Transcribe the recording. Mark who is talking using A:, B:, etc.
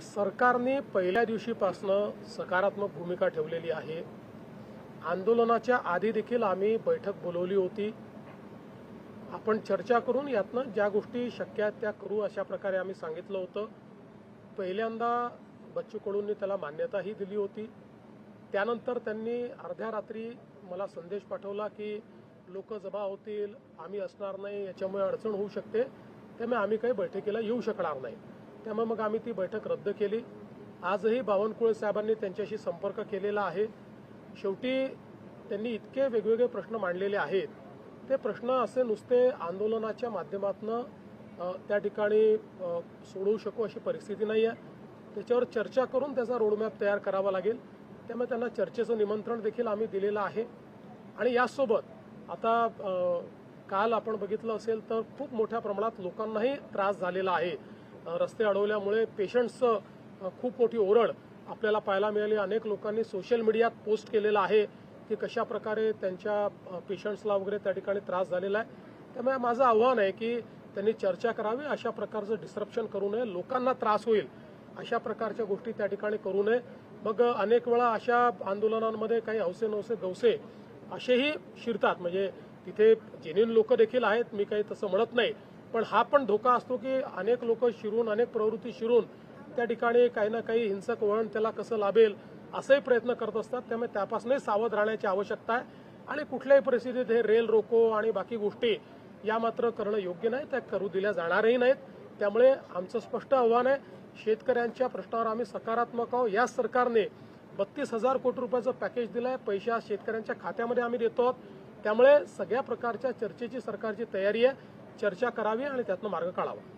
A: सरकारने पहिल्या दिवशीपासनं सकारात्मक भूमिका ठेवलेली आहे. आंदोलनाच्या आधी देखील आम्ही बैठक बोलवली होती. आपण चर्चा करून यातनं ज्या गोष्टी शक्य आहेत त्या करू अशा प्रकारे आम्ही सांगितलं होतं. पहिल्यांदा बच्चू कडूंनी त्याला मान्यताही दिली होती. त्यानंतर त्यांनी अर्ध्या रात्री मला संदेश पाठवला की लोक जमा होतील आम्ही असणार नाही याच्यामुळे अडचण होऊ शकते. त्यामुळे आम्ही काही बैठकीला येऊ शकणार नाही. त्यामुळे मग आम्ही ती बैठक रद्द केली. आजही बावनकुळे साहेबांनी त्यांच्याशी संपर्क केलेला आहे. शेवटी त्यांनी इतके वेगवेगळे प्रश्न मांडलेले आहेत. ते प्रश्न असे नुसते आंदोलनाच्या माध्यमातून त्या ठिकाणी सोडवू शकू अशी परिस्थिती नाही आहे त्याच्यावर चर्चा करून त्याचा रोडमॅप तयार करावा लागेल. त्यामुळे त्यांना चर्चेचं निमंत्रण देखील आम्ही दिलेलं आहे. आणि यासोबत आता काल आपण बघितलं असेल तर खूप मोठ्या प्रमाणात लोकांनाही त्रास झालेला आहे. रस्ते अडवल्यामुळे पेशंट्सचं खूप मोठी ओरड आपल्याला पाहायला मिळाली. अनेक लोकांनी सोशल मीडियात पोस्ट केलेलं आहे की कशा प्रकारे त्यांच्या पेशंट्सला वगैरे त्या ठिकाणी त्रास झालेला आहे. त्यामुळे माझं आव्हान आहे की त्यांनी चर्चा करावी अशा प्रकारचं डिस्ट्रप्शन करू नये लोकांना त्रास होईल अशा प्रकारच्या गोष्टी त्या ठिकाणी करू नये. मग अनेक वेळा अशा आंदोलनांमध्ये काही हौसे नवसे गवसे असेही शिरतात. म्हणजे तिथे जेन्युन लोक देखील आहेत मी काही तसं म्हणत नाही. पण हा पण धोका असतो की अनेक लोक शिरून अनेक प्रवृत्ती शिरून त्या ठिकाणी काही ना काही हिंसक वळण त्याला कसं लाभेल असेही प्रयत्न करत असतात. त्यामुळे त्यापासूनही सावध राहण्याची आवश्यकता आहे. आणि कुठल्याही परिस्थितीत हे रेल रोको आणि बाकी गोष्टी या मात्र करणं योग्य नाही. त्या करू दिल्या जाणारही नाहीत. त्यामुळे आमचं स्पष्ट आव्हान आहे शेतकऱ्यांच्या प्रश्नावर आम्ही सकारात्मक आहोत. या सरकारने बत्तीस हजार कोटी रुपयाचं पॅकेज दिलंय. पैसे आज शेतकऱ्यांच्या खात्यामध्ये आम्ही देतो आहोत. त्यामुळे सगळ्या प्रकारच्या चर्चेची सरकारची तयारी आहे. चर्चा करावी आणि त्यातनं मार्ग काढावा.